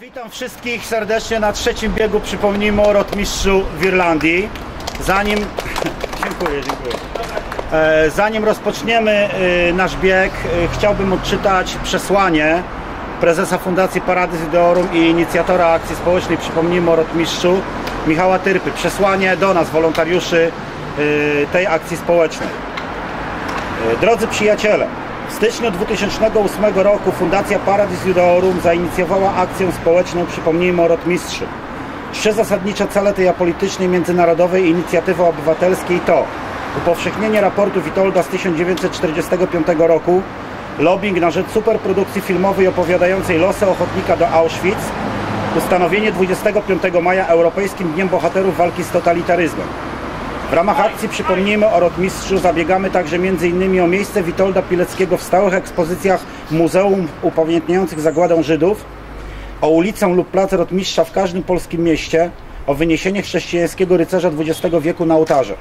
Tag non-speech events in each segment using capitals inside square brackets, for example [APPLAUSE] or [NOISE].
Witam wszystkich serdecznie na trzecim biegu. Przypomnijmy o rotmistrzu w Irlandii. Zanim. [LAUGHS] dziękuję, dziękuję. E, zanim rozpoczniemy e, nasz bieg, e, chciałbym odczytać przesłanie prezesa Fundacji Paradys Ideorum i inicjatora akcji społecznej Przypomnijmy o rotmistrzu Michała Tyrpy. Przesłanie do nas, wolontariuszy tej akcji społecznej. Drodzy przyjaciele, w styczniu 2008 roku Fundacja Paradis Judaorum zainicjowała akcję społeczną Przypomnijmy o Rotmistrzu. Trzy zasadnicze cele tej apolitycznej międzynarodowej inicjatywy obywatelskiej to upowszechnienie raportu Witolda z 1945 roku, lobbying na rzecz superprodukcji filmowej opowiadającej losy ochotnika do Auschwitz, ustanowienie 25 maja Europejskim Dniem Bohaterów Walki z Totalitaryzmem. W ramach akcji Przypomnijmy o Rotmistrzu zabiegamy także m.in. o miejsce Witolda Pileckiego w stałych ekspozycjach muzeum upamiętniających zagładę Żydów, o ulicę lub plac Rotmistrza w każdym polskim mieście, o wyniesienie chrześcijańskiego rycerza XX wieku na ołtarze.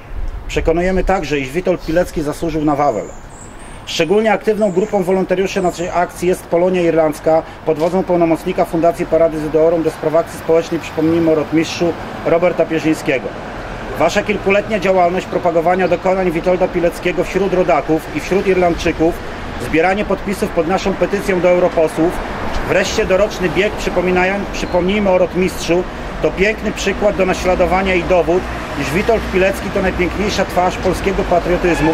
Przekonujemy także, iż Witold Pilecki zasłużył na Wawel. Szczególnie aktywną grupą wolontariuszy naszej akcji jest Polonia Irlandzka pod wodzą pełnomocnika Fundacji Parady Zydeorum do spraw akcji społecznej Przypomnijmy o Rotmistrzu Roberta Pierzyńskiego. Wasza kilkuletnia działalność propagowania dokonań Witolda Pileckiego wśród rodaków i wśród Irlandczyków, zbieranie podpisów pod naszą petycją do europosłów, wreszcie doroczny bieg Przypomnijmy o Rotmistrzu to piękny przykład do naśladowania i dowód, iż Witold Pilecki to najpiękniejsza twarz polskiego patriotyzmu,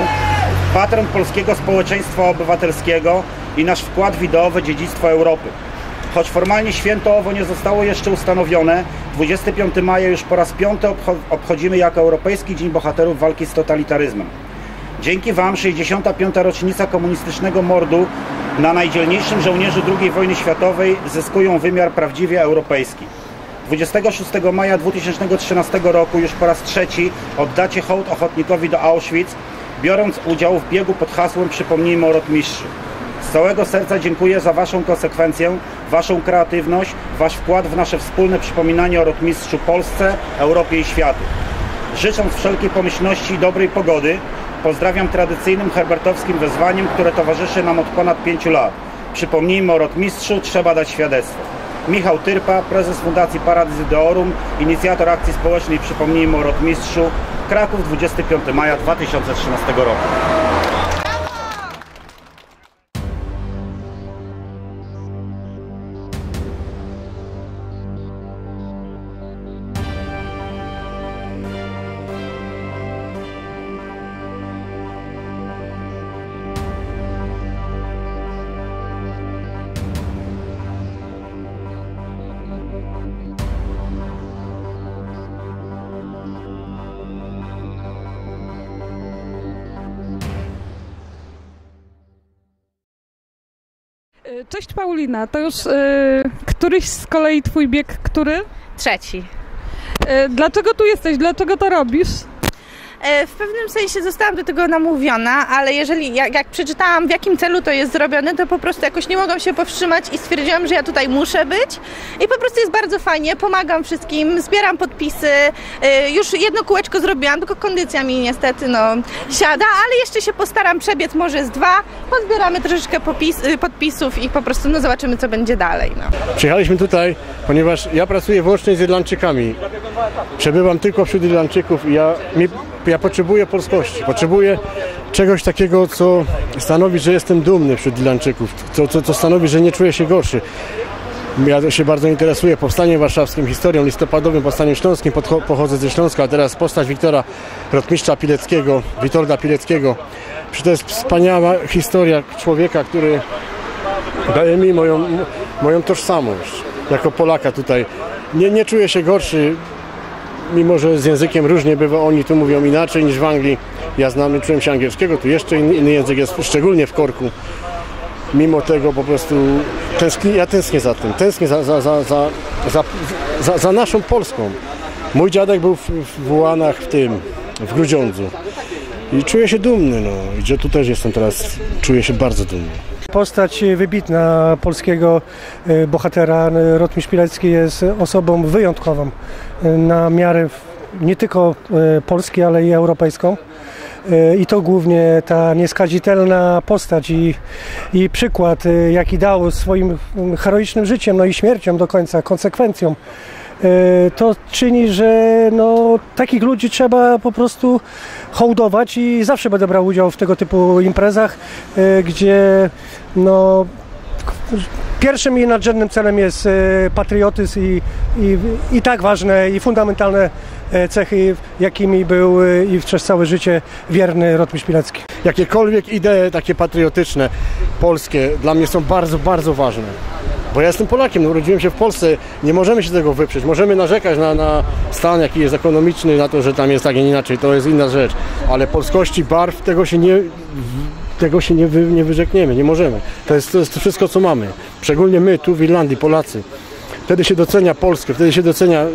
patron polskiego społeczeństwa obywatelskiego i nasz wkład w ideowe dziedzictwo Europy. Choć formalnie święto owo nie zostało jeszcze ustanowione, 25 maja już po raz piąty obcho- obchodzimy jako Europejski Dzień Bohaterów Walki z Totalitaryzmem. Dzięki Wam 65. rocznica komunistycznego mordu na najdzielniejszym żołnierzu II wojny światowej zyskują wymiar prawdziwie europejski. 26 maja 2013 roku już po raz trzeci oddacie hołd ochotnikowi do Auschwitz, biorąc udział w biegu pod hasłem Przypomnijmy o Rotmistrzu. Z całego serca dziękuję za Waszą konsekwencję, Waszą kreatywność, Wasz wkład w nasze wspólne przypominanie o Rotmistrzu Polsce, Europie i światu. Życząc wszelkiej pomyślności i dobrej pogody, pozdrawiam tradycyjnym herbertowskim wezwaniem, które towarzyszy nam od ponad pięciu lat. Przypomnijmy o Rotmistrzu, trzeba dać świadectwo. Michał Tyrpa, prezes Fundacji Paradis Ideorum, inicjator akcji społecznej Przypomnijmy o Rotmistrzu, Kraków 25 maja 2013 roku. Cześć Paulina, to już y, któryś z kolei twój bieg, który? Trzeci. Y, dlaczego tu jesteś? Dlaczego to robisz? E, W pewnym sensie zostałam do tego namówiona, ale jeżeli jak, jak przeczytałam w jakim celu to jest zrobione, to po prostu jakoś nie mogłam się powstrzymać i stwierdziłam, że ja tutaj muszę być. I po prostu jest bardzo fajnie, pomagam wszystkim, zbieram podpisy. E, Już jedno kółeczko zrobiłam, tylko kondycja mi niestety no, siada, ale jeszcze się postaram przebiec może z dwa. Pozbieramy troszeczkę popis, y, podpisów i po prostu no, zobaczymy co będzie dalej. No. Przyjechaliśmy tutaj, ponieważ ja pracuję wyłącznie z Irlandczykami. Przebywam tylko wśród Irlandczyków i ja, mi, ja potrzebuję polskości. Potrzebuję czegoś takiego, co stanowi, że jestem dumny wśród Irlandczyków. Co, co, co stanowi, że nie czuję się gorszy. Ja się bardzo interesuję powstaniem warszawskim, historią listopadowym, powstaniem śląskim. Podcho- Pochodzę ze Śląska, a teraz postać Wiktora Rotmistrza Pileckiego, Witolda Pileckiego. Przecież to jest wspaniała historia człowieka, który daje mi moją, moją tożsamość jako Polaka tutaj. Nie, nie czuję się gorszy, mimo że z językiem różnie bywa. Oni tu mówią inaczej niż w Anglii. Ja znam, czułem się angielskiego, tu jeszcze inny, inny język jest, szczególnie w korku. Mimo tego po prostu tęskni, ja tęsknię za tym, tęsknię za, za, za, za, za, za, za naszą Polską. Mój dziadek był w, w Łanach w tym, w Grudziądzu. I czuję się dumny, no. I że tu też jestem teraz, czuję się bardzo dumny. Postać wybitna polskiego e, bohatera e, Rotmistrz Pilecki jest osobą wyjątkową e, na miarę nie tylko Polski, ale i europejską. i to głównie ta nieskazitelna postać i, i przykład, jaki dał swoim heroicznym życiem, no i śmiercią do końca, konsekwencją. E, To czyni, że no, takich ludzi trzeba po prostu hołdować i zawsze będę brał udział w tego typu imprezach, e, gdzie no, Pierwszym i nadrzędnym celem jest e, patriotyzm i, i, i tak ważne i fundamentalne cechy, jakimi był i przez całe życie wierny Rotmistrz Pilecki. Jakiekolwiek idee takie patriotyczne, polskie, dla mnie są bardzo, bardzo ważne. Bo ja jestem Polakiem, no, urodziłem się w Polsce, nie możemy się tego wyprzeć. Możemy narzekać na, na stan, jaki jest ekonomiczny, na to, że tam jest tak, a nie inaczej, to jest inna rzecz. Ale polskości barw, tego się nie, tego się nie, wy, nie wyrzekniemy, nie możemy. To jest, to jest wszystko, co mamy. Szczególnie my tu w Irlandii, Polacy. Wtedy się docenia Polskę, wtedy się docenia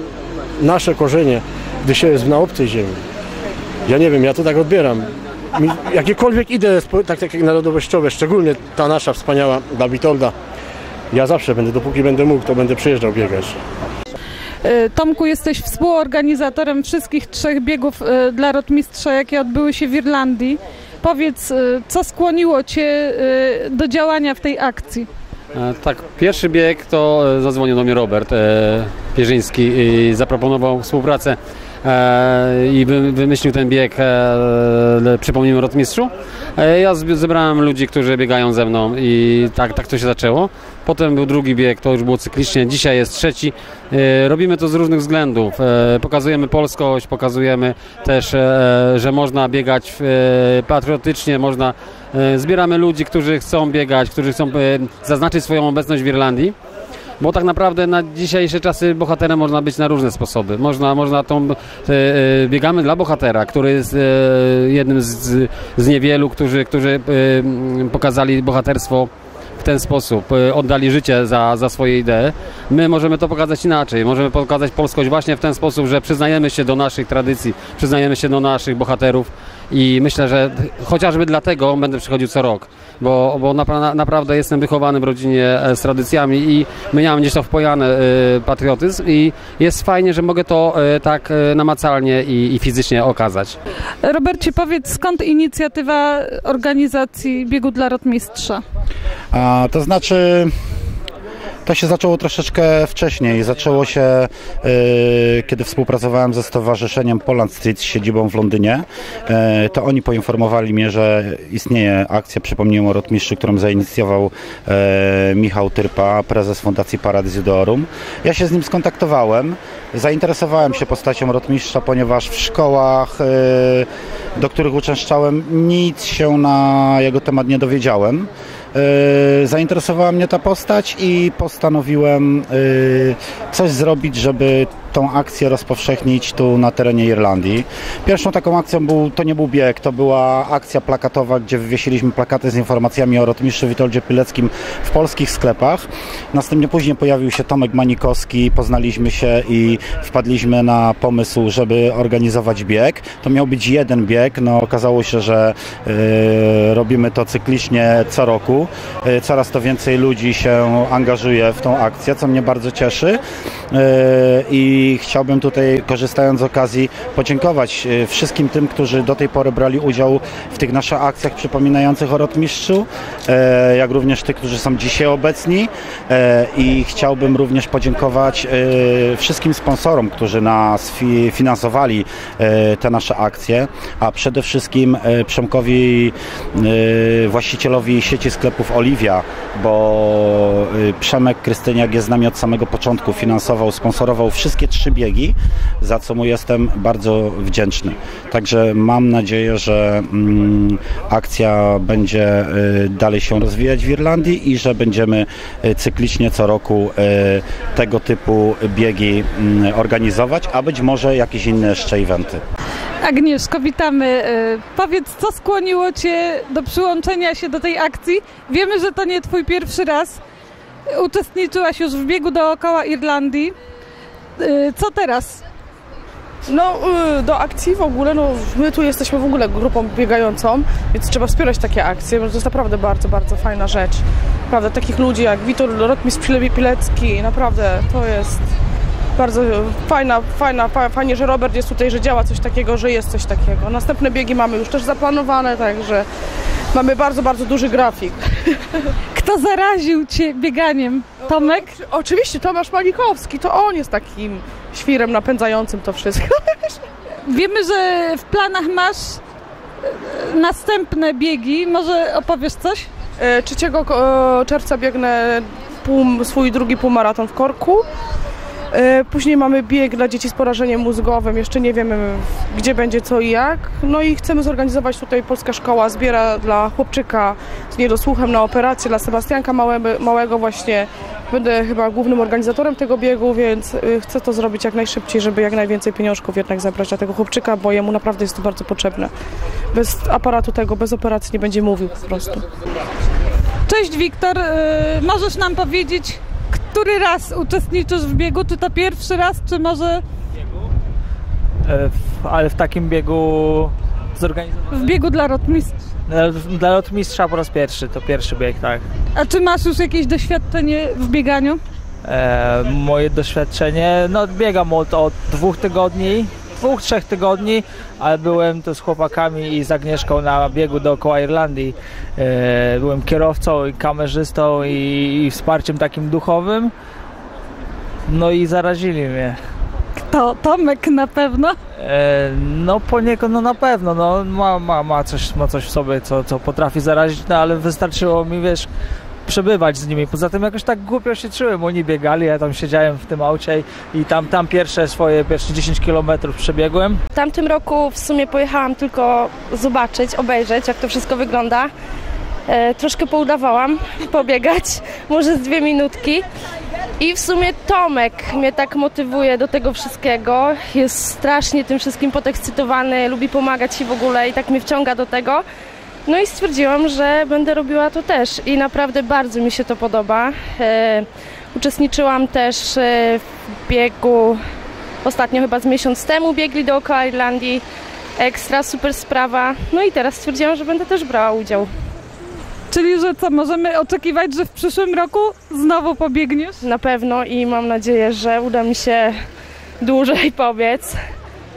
nasze korzenie, gdy się jest na obcej ziemi. Ja nie wiem, ja to tak odbieram. Jakiekolwiek spo- tak, tak jak narodowościowe, szczególnie ta nasza wspaniała dla Witolda, ja zawsze będę, dopóki będę mógł, to będę przyjeżdżał biegać. E, Tomku, jesteś współorganizatorem wszystkich trzech biegów e, dla rotmistrza, jakie odbyły się w Irlandii. Powiedz, e, co skłoniło Cię do działania w tej akcji? Tak, pierwszy bieg to zadzwonił do mnie Robert Pierzyński i zaproponował współpracę i wy, wymyślił ten bieg, e, przypomnijmy rotmistrzu. E, ja zebrałem ludzi, którzy biegają ze mną i tak, tak to się zaczęło. Potem był drugi bieg, to już było cyklicznie, dzisiaj jest trzeci. E, robimy to z różnych względów. E, pokazujemy polskość, pokazujemy też, e, że można biegać e, patriotycznie, można E, Zbieramy ludzi, którzy chcą biegać, którzy chcą e, zaznaczyć swoją obecność w Irlandii. Bo tak naprawdę na dzisiejsze czasy bohaterem można być na różne sposoby. Można, można tą, e, e, biegamy dla bohatera, który jest e, jednym z, z niewielu, którzy, którzy pokazali bohaterstwo w ten sposób, oddali życie za, za swoje idee. My możemy to pokazać inaczej. Możemy pokazać polskość właśnie w ten sposób, że przyznajemy się do naszych tradycji, przyznajemy się do naszych bohaterów i myślę, że chociażby dlatego będę przychodził co rok, bo, bo napra- naprawdę jestem wychowany w rodzinie e, z tradycjami i miałem gdzieś to wpojane e, patriotyzm i jest fajnie, że mogę to e, tak namacalnie i, i fizycznie okazać. Robercie, powiedz, skąd inicjatywa organizacji biegu dla rotmistrza? A, to znaczy, to się zaczęło troszeczkę wcześniej. Zaczęło się, y, kiedy współpracowałem ze Stowarzyszeniem Poland Street z siedzibą w Londynie. Y, to oni poinformowali mnie, że istnieje akcja, przypomniałem o Rotmistrzu, którą zainicjował y, Michał Tyrpa, prezes Fundacji Paradis Judeorum. Ja się z nim skontaktowałem. Zainteresowałem się postacią Rotmistrza, ponieważ w szkołach, do których uczęszczałem, nic się na jego temat nie dowiedziałem. Yy, zainteresowała mnie ta postać i postanowiłem yy, coś zrobić, żeby tą akcję rozpowszechnić tu na terenie Irlandii. Pierwszą taką akcją był, to nie był bieg, to była akcja plakatowa, gdzie wywiesiliśmy plakaty z informacjami o rotmistrzu Witoldzie Pileckim w polskich sklepach. Następnie później pojawił się Tomek Manikowski, poznaliśmy się i wpadliśmy na pomysł, żeby organizować bieg. To miał być jeden bieg, no okazało się, że yy, robimy to cyklicznie co roku. Yy, coraz to więcej ludzi się angażuje w tą akcję, co mnie bardzo cieszy. Yy, I chciałbym tutaj, korzystając z okazji, podziękować yy, wszystkim tym, którzy do tej pory brali udział w tych naszych akcjach przypominających o Rotmistrzu, yy, jak również tych, którzy są dzisiaj obecni. Yy, I chciałbym również podziękować wszystkim sponsorom, którzy nas fi- finansowali te nasze akcje, a przede wszystkim Przemkowi, właścicielowi sieci sklepów Oliwia, bo Przemek Krystyniak jest z nami od samego początku, finansował, sponsorował wszystkie trzy biegi, za co mu jestem bardzo wdzięczny. Także mam nadzieję, że mm, akcja będzie y, dalej się rozwijać w Irlandii i że będziemy y, cyklicznie co roku y, tego typu biegi mm, organizować, a być może jakieś inne jeszcze eventy. Agnieszko, witamy. Powiedz, co skłoniło Cię do przyłączenia się do tej akcji? Wiemy, że to nie Twój pierwszy raz. Uczestniczyłaś już w biegu dookoła Irlandii. E, Co teraz? No, y, do akcji w ogóle, no my tu jesteśmy w ogóle grupą biegającą, więc trzeba wspierać takie akcje, bo to jest naprawdę bardzo, bardzo fajna rzecz. Naprawdę, takich ludzi jak Witor Rotmistrz Pile- Pilecki, naprawdę, to jest bardzo fajna, fajna, fa- fajnie, że Robert jest tutaj, że działa coś takiego, że jest coś takiego. Następne biegi mamy już też zaplanowane, także mamy bardzo, bardzo duży grafik. [LAUGHS] Kto zaraził cię bieganiem? Tomek? Oczywiście Tomasz Malikowski, to on jest takim świrem napędzającym to wszystko. [LAUGHS] Wiemy, że w planach masz e, następne biegi. Może opowiesz coś? E, 3 ko- e, czerwca biegnę pół, swój drugi półmaraton w Korku. E, Później mamy bieg dla dzieci z porażeniem mózgowym, jeszcze nie wiemy gdzie będzie co i jak. No i chcemy zorganizować tutaj Polska Szkoła zbiera dla chłopczyka z niedosłuchem na operację, dla Sebastianka Małego, właśnie. Będę chyba głównym organizatorem tego biegu, więc y, chcę to zrobić jak najszybciej, żeby jak najwięcej pieniążków jednak zabrać dla tego chłopczyka, bo jemu naprawdę jest to bardzo potrzebne. Bez aparatu tego, bez operacji nie będzie mówił po prostu. Cześć Wiktor, e, możesz nam powiedzieć, który raz uczestniczysz w biegu? Czy to pierwszy raz, czy może E, w- ale w takim biegu zorganizowanym w biegu dla rotmistrza? dla lotmistrza po raz pierwszy, to pierwszy bieg, tak. A czy masz już jakieś doświadczenie w bieganiu? E, moje doświadczenie, no biegam od, od dwóch tygodni, dwóch, trzech tygodni, ale byłem tu z chłopakami i z Agnieszką na biegu dookoła Irlandii. E, byłem kierowcą i kamerzystą i, wsparciem takim duchowym. No i zarazili mnie. To Tomek na pewno. E, no poniekąd, no na pewno, no ma, ma, ma, coś, ma coś w sobie, co, co potrafi zarazić, no ale wystarczyło mi, wiesz, przebywać z nimi. Poza tym jakoś tak głupio się czułem, oni biegali, ja tam siedziałem w tym aucie i, tam, tam pierwsze swoje, pierwsze 10 kilometrów przebiegłem. W tamtym roku w sumie pojechałam tylko zobaczyć, obejrzeć, jak to wszystko wygląda. E, troszkę poudawałam [LAUGHS] pobiegać, może z dwie minutki. I w sumie Tomek mnie tak motywuje do tego wszystkiego. Jest strasznie tym wszystkim podekscytowany, lubi pomagać i w ogóle i tak mnie wciąga do tego. No i stwierdziłam, że będę robiła to też i naprawdę bardzo mi się to podoba. E, uczestniczyłam też e, w biegu Ostatnio chyba z miesiąc temu biegli dookoła Irlandii. Ekstra, super sprawa. No i teraz stwierdziłam, że będę też brała udział. Czyli, że co, możemy oczekiwać, że w przyszłym roku znowu pobiegniesz? Na pewno i mam nadzieję, że uda mi się dłużej pobiec.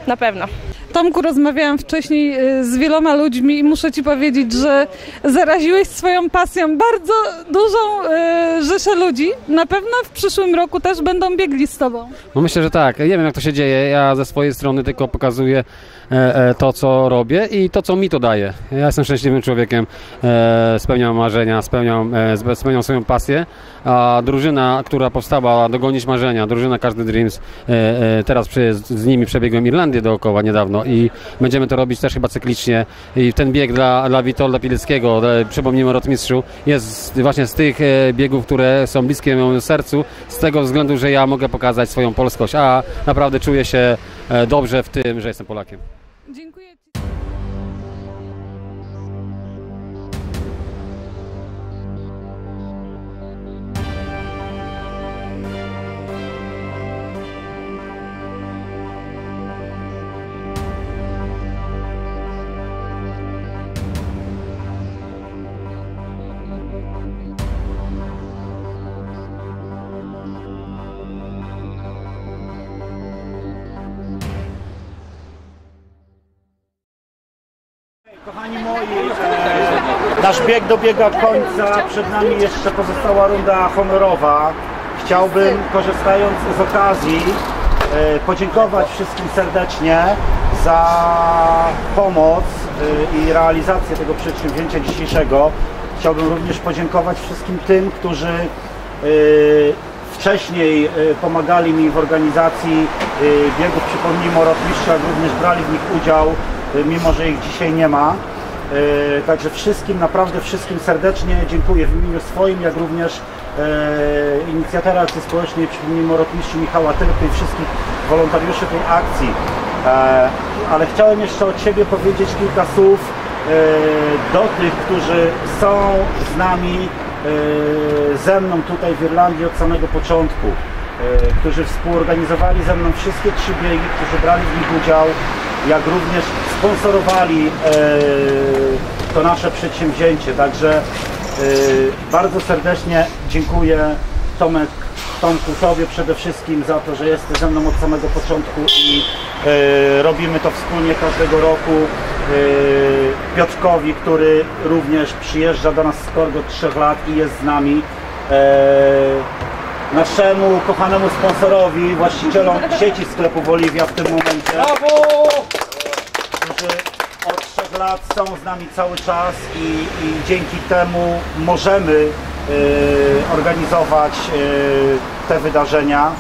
Na pewno. Tomku, rozmawiałam wcześniej y, z wieloma ludźmi i muszę Ci powiedzieć, że zaraziłeś swoją pasją bardzo dużą y, rzeszę ludzi. Na pewno w przyszłym roku też będą biegli z Tobą. No myślę, że tak. Nie wiem, jak to się dzieje. Ja ze swojej strony tylko pokazuję e, e, to, co robię i to, co mi to daje. Ja jestem szczęśliwym człowiekiem, e, spełniam marzenia, spełniam, spełniam swoją pasję, a drużyna, która powstała Dogonić Marzenia, drużyna Każdy Dreams, teraz z nimi przebiegłem Irlandię dookoła niedawno i będziemy to robić też chyba cyklicznie i ten bieg dla, dla Witolda Pileckiego, e, przypomnijmy o rotmistrzu, jest właśnie z tych e, biegów, które są bliskie mojemu sercu, z tego względu, że ja mogę pokazać swoją polskość, a naprawdę czuję się e, dobrze w tym, że jestem Polakiem. Kochani moi, nasz bieg dobiega końca, przed nami jeszcze pozostała runda honorowa. Chciałbym, korzystając z okazji, e, podziękować wszystkim serdecznie za pomoc e, i realizację tego przedsięwzięcia dzisiejszego. Chciałbym również podziękować wszystkim tym, którzy e, wcześniej pomagali mi w organizacji biegów, przypomnijmy o rotmistrzu, jak również brali w nich udział, mimo że ich dzisiaj nie ma. E, Także wszystkim, naprawdę wszystkim serdecznie dziękuję w imieniu swoim, jak również e, inicjatora akcji społecznej, przypomnijmy o rotmistrzu Michała Tylpy i wszystkich wolontariuszy tej akcji. E, Ale chciałem jeszcze od siebie powiedzieć kilka słów do tych, którzy są z nami, ze mną tutaj w Irlandii od samego początku, którzy współorganizowali ze mną wszystkie trzy biegi, którzy brali w nich udział, jak również sponsorowali e, to nasze przedsięwzięcie. Także e, bardzo serdecznie dziękuję Tomek Tomku, Tobie przede wszystkim za to, że jesteś ze mną od samego początku i e, robimy to wspólnie każdego roku. Piotrkowi, który również przyjeżdża do nas z Korgo 3 lat i jest z nami. Naszemu kochanemu sponsorowi, właścicielom sieci sklepów Oliwia w tym momencie. Którzy od trzech lat są z nami cały czas i, i dzięki temu możemy y, organizować y, te wydarzenia.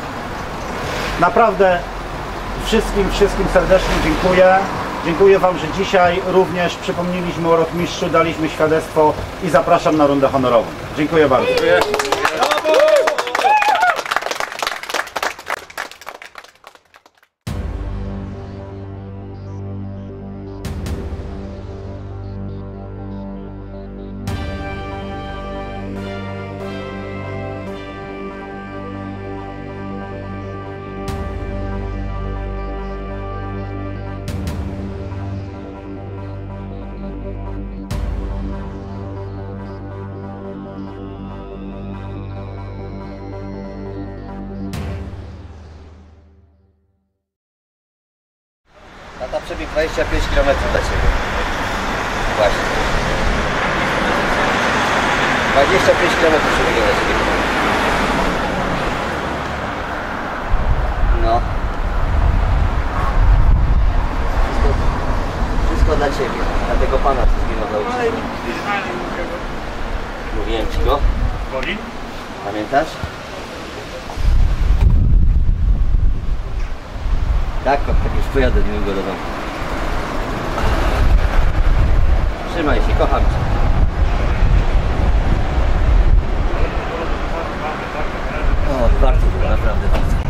Naprawdę wszystkim, wszystkim serdecznie dziękuję. Dziękuję Wam, że dzisiaj również przypomnieliśmy o rotmistrzu, daliśmy świadectwo i zapraszam na rundę honorową. Dziękuję bardzo. Tata przebieg 25 km dla Ciebie. Właśnie. 25 km przebiegł dla Ciebie. No. Wszystko, wszystko dla Ciebie. Dla tego Pana, co zginął za. Mówiłem Ci go. Pamiętasz? Tak, tak już pojadę niedługo do domu. Trzymaj się, kocham Cię. O, bardzo było, naprawdę.